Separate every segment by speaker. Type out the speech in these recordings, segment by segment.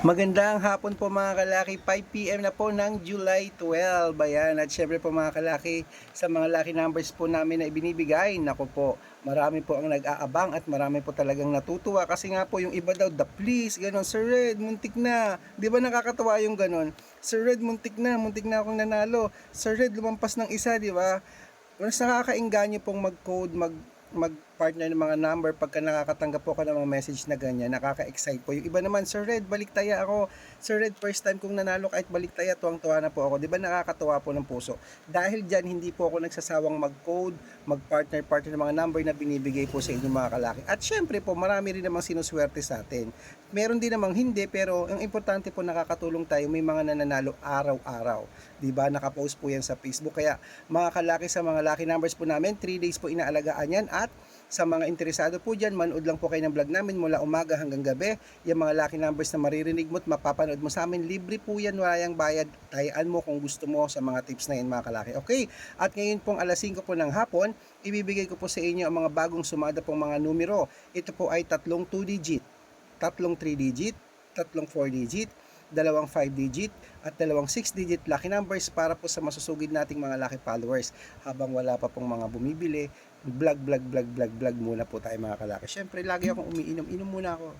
Speaker 1: Magandang hapon po mga kalaki, 5pm na po ng July 12. Ayan, at syempre po mga kalaki, sa mga lucky numbers po namin na ibinibigay, nako po, marami po ang nag-aabang at marami po talagang natutuwa. Kasi nga po yung iba daw, the please, ganon, Sir Red, muntik na. Di ba nakakatawa yung ganon? Sir Red, muntik na, muntik na akong nanalo. Sir Red, lumampas ng isa, di ba? Mas nakakainganyo pong mag-code, mag mag-partner ng mga number pagka nakakatanggap po ako ng mga message na ganyan, nakaka-excite po. Yung iba naman, Sir Red, baliktaya ako. Sir Red, first time kong nanalo kahit baliktaya, tuwang-tuwa na po ako. Di ba nakakatuwa po ng puso? Dahil dyan, hindi po ako nagsasawang mag-code, mag-partner-partner ng mga number na binibigay po sa inyong mga kalaki. At syempre po, marami rin namang sinuswerte sa atin. Meron din namang hindi, pero ang importante po nakakatulong tayo, may mga nananalo araw-araw. Di ba? Nakapost po yan sa Facebook. Kaya mga kalaki sa mga lucky numbers po namin, 3 days po inaalagaan yan at sa mga interesado po dyan, manood lang po kayo ng vlog namin mula umaga hanggang gabi. Yung mga lucky numbers na maririnig mo at mapapanood mo sa amin, libre po yan, wala yung bayad. Tayaan mo kung gusto mo sa mga tips na yan mga kalaki. Okay, at ngayon pong alas 5 po ng hapon, ibibigay ko po sa inyo ang mga bagong sumada pong mga numero. Ito po ay tatlong 2 digit, tatlong 3 digit, tatlong 4 digit, dalawang 5 digit at dalawang 6 digit lucky numbers para po sa masusugid nating mga lucky followers habang wala pa pong mga bumibili vlog vlog vlog vlog vlog muna po tayo mga kalaki syempre lagi akong umiinom inom muna ako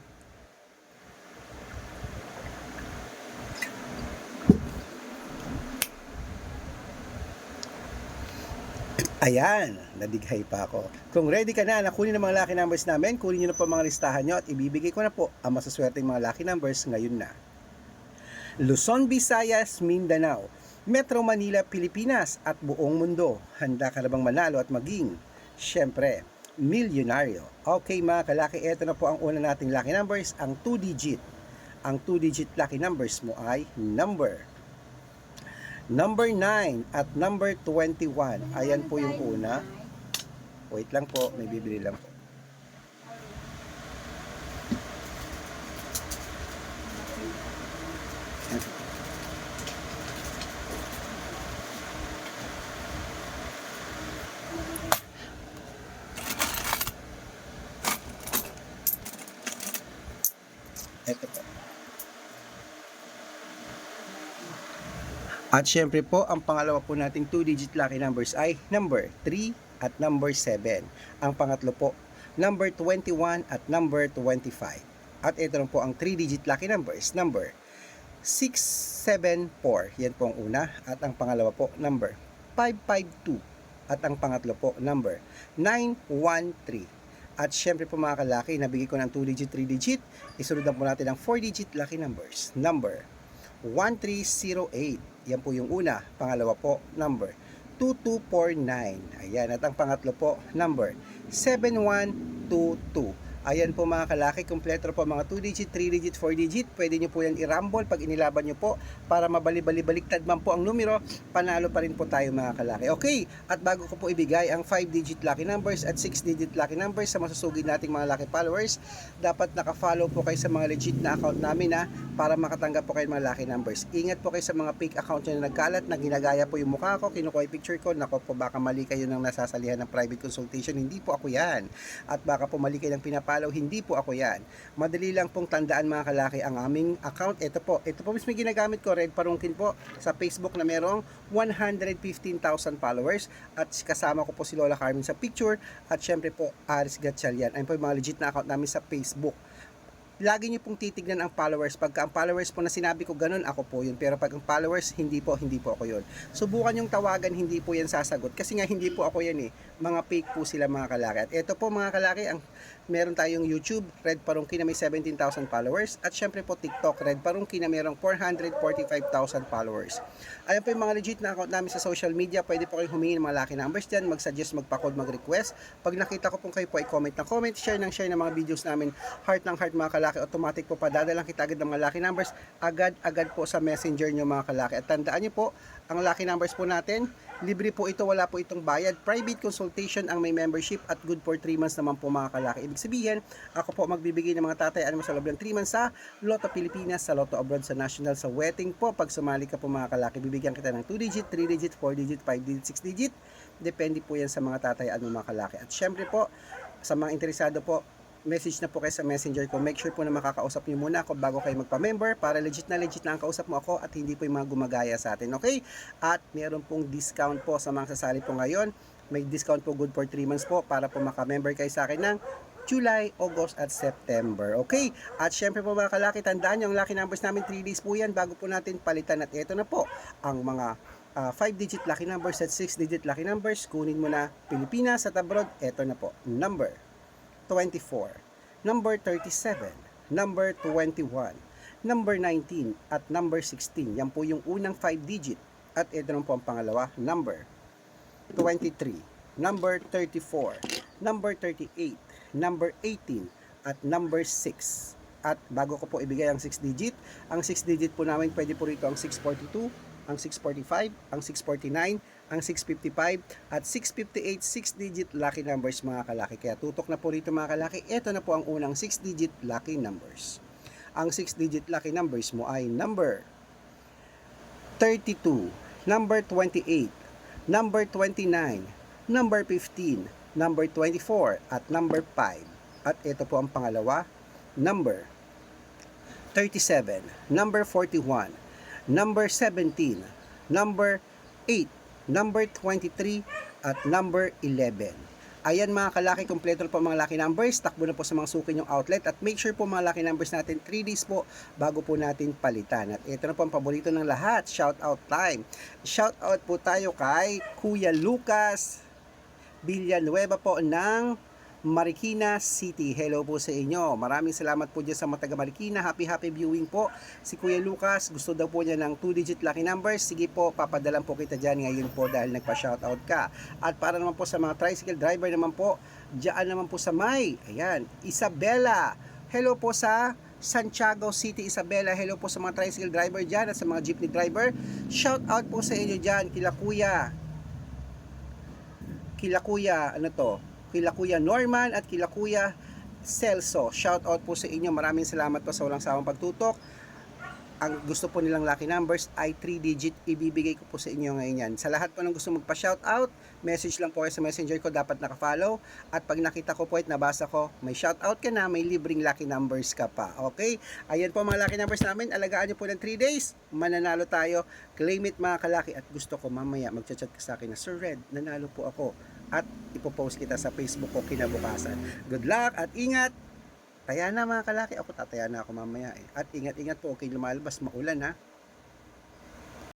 Speaker 1: Ayan, nadighay pa ako. Kung ready ka na na kunin ang mga lucky numbers namin, kunin nyo na po mga listahan nyo at ibibigay ko na po ang masaswerteng mga lucky numbers ngayon na. Luzon, Visayas, Mindanao, Metro Manila, Pilipinas at buong mundo. Handa ka na bang manalo at maging, syempre, milyonaryo. Okay mga kalaki, ito na po ang una nating lucky numbers, ang 2 digit. Ang 2 digit lucky numbers mo ay number Number 9 at number 21. Ayan po yung una. Wait lang po, may bibili lang po. Ito po. At syempre po, ang pangalawa po nating 2-digit lucky numbers ay number 3 at number 7. Ang pangatlo po, number 21 at number 25. At ito rin po ang 3-digit lucky numbers, number 674. Yan po ang una. At ang pangalawa po, number 552. At ang pangatlo po, number 913. At syempre po mga kalaki, nabigay ko ng 2-digit, 3-digit. Isunod po natin ang 4-digit lucky numbers, number 1308. Yan po yung una. Pangalawa po, number 2249. Ayan. At ang pangatlo po, number 7122. Ayan po mga kalaki, kompleto po mga 2 digit, 3 digit, 4 digit. Pwede nyo po yan i-rumble pag inilaban nyo po para mabali-bali-baliktad man po ang numero, panalo pa rin po tayo mga kalaki. Okay, at bago ko po ibigay ang 5 digit lucky numbers at 6 digit lucky numbers sa masusugid nating mga lucky followers, dapat naka-follow po kayo sa mga legit na account namin ha, para makatanggap po kayo ng mga lucky numbers. Ingat po kayo sa mga fake account na nagkalat na ginagaya po yung mukha ko, kinukuha yung picture ko, nako po baka mali kayo nang nasasalihan ng private consultation, hindi po ako yan. At baka po mali kayo ng pinapalagay follow, hindi po ako yan. Madali lang pong tandaan mga kalaki ang aming account. Ito po, ito po mismo ginagamit ko, Red Parungkin po, sa Facebook na merong 115,000 followers at kasama ko po si Lola Carmen sa picture at syempre po Aris Gatchalian. Ayun po yung mga legit na account namin sa Facebook lagi niyo pong titignan ang followers. Pagka ang followers po na sinabi ko ganun, ako po yun. Pero pag ang followers, hindi po, hindi po ako yun. Subukan yung tawagan, hindi po yan sasagot. Kasi nga, hindi po ako yan eh. Mga fake po sila mga kalaki. At ito po mga kalaki, ang meron tayong YouTube, Red Parungki na may 17,000 followers. At syempre po TikTok, Red Parungki na mayroong 445,000 followers. Ayan po yung mga legit na account namin sa social media. Pwede po kayong humingi ng mga lucky numbers dyan, mag-suggest, magpa-code, mag-request. Pag nakita ko pong kayo po ay comment ng comment, share ng share ng mga videos namin, heart ng heart mga kalaki automatic po padadalang kita agad ng mga lucky numbers, agad-agad po sa messenger nyo mga kalaki. At tandaan nyo po, ang lucky numbers po natin, libre po ito, wala po itong bayad. Private consultation ang may membership at good for 3 months naman po mga kalaki. Ibig sabihin, ako po magbibigay ng mga tatay ano sa loob ng 3 months sa Lotto Pilipinas, sa Lotto Abroad, sa National, sa Wedding po. Pag sumali ka po mga kalaki, bibigyan kita ng 2 digit, 3 digit, 4 digit, 5 digit, 6 digit. Depende po yan sa mga tatay ano mga kalaki. At syempre po, sa mga interesado po, message na po kayo sa messenger ko. Make sure po na makakausap niyo muna ako bago kayo magpa-member para legit na legit na ang kausap mo ako at hindi po yung mga gumagaya sa atin, okay? At meron pong discount po sa mga sasali po ngayon. May discount po good for 3 months po para po maka-member kayo sa akin ng July, August at September. Okay? At syempre po mga kalaki, tandaan nyo, ang lucky numbers namin 3 days po yan bago po natin palitan. At ito na po, ang mga 5-digit lucky numbers at 6-digit lucky numbers. Kunin mo na Pilipinas at abroad. Ito na po, number 24, number 37, number 21, number 19, at number 16. Yan po yung unang 5-digit. At ito na po ang pangalawa, number 23, number 34, number 38, number 18, at number 6. At bago ko po ibigay ang 6 digit, ang 6 digit po namin pwede po rito ang 642, ang 645, ang 649, ang 655, at 658 6 digit lucky numbers mga kalaki. Kaya tutok na po rito mga kalaki, ito na po ang unang 6 digit lucky numbers. Ang 6 digit lucky numbers mo ay number 32, number 28, number 29, number 15, number 24, at number 5. At ito po ang pangalawa, number 37, number 41, number 17, number 8, number 23, at number 11. Ayan mga kalaki, kompleto po mga lucky numbers. Takbo na po sa mga suki yung outlet. At make sure po mga lucky numbers natin 3 days po bago po natin palitan. At ito na po ang paborito ng lahat, shout out time. Shout out po tayo kay Kuya Lucas Villanueva po ng Marikina City. Hello po sa inyo. Maraming salamat po dyan sa mga taga Marikina. Happy happy viewing po. Si Kuya Lucas, gusto daw po niya ng 2-digit lucky numbers. Sige po, papadalan po kita dyan ngayon po dahil nagpa-shoutout ka. At para naman po sa mga tricycle driver naman po, dyan naman po sa May. Ayan, Isabela. Hello po sa Santiago City, Isabela. Hello po sa mga tricycle driver dyan at sa mga jeepney driver. Shout out po sa inyo dyan, kila Kuya. Kila Kuya, ano to? Kila Kuya Norman at kila Kuya Celso. Shout out po sa inyo. Maraming salamat po sa walang sawang pagtutok. Ang gusto po nilang lucky numbers ay 3 digit. Ibibigay ko po sa inyo ngayon yan. Sa lahat po ng gusto magpa-shout out, message lang po kayo sa messenger ko. Dapat naka-follow. At pag nakita ko po at nabasa ko, may shout out ka na, may libreng lucky numbers ka pa. Okay? Ayan po mga lucky numbers namin. Alagaan nyo po ng 3 days. Mananalo tayo. Claim it mga kalaki. At gusto ko mamaya magchat-chat ka sa akin na, Sir Red, nanalo po ako. At ipopost kita sa Facebook ko kinabukasan. Good luck at ingat! Taya na mga kalaki. Ako tataya na ako mamaya eh. At ingat-ingat po. Okay lumalabas. Maulan ha.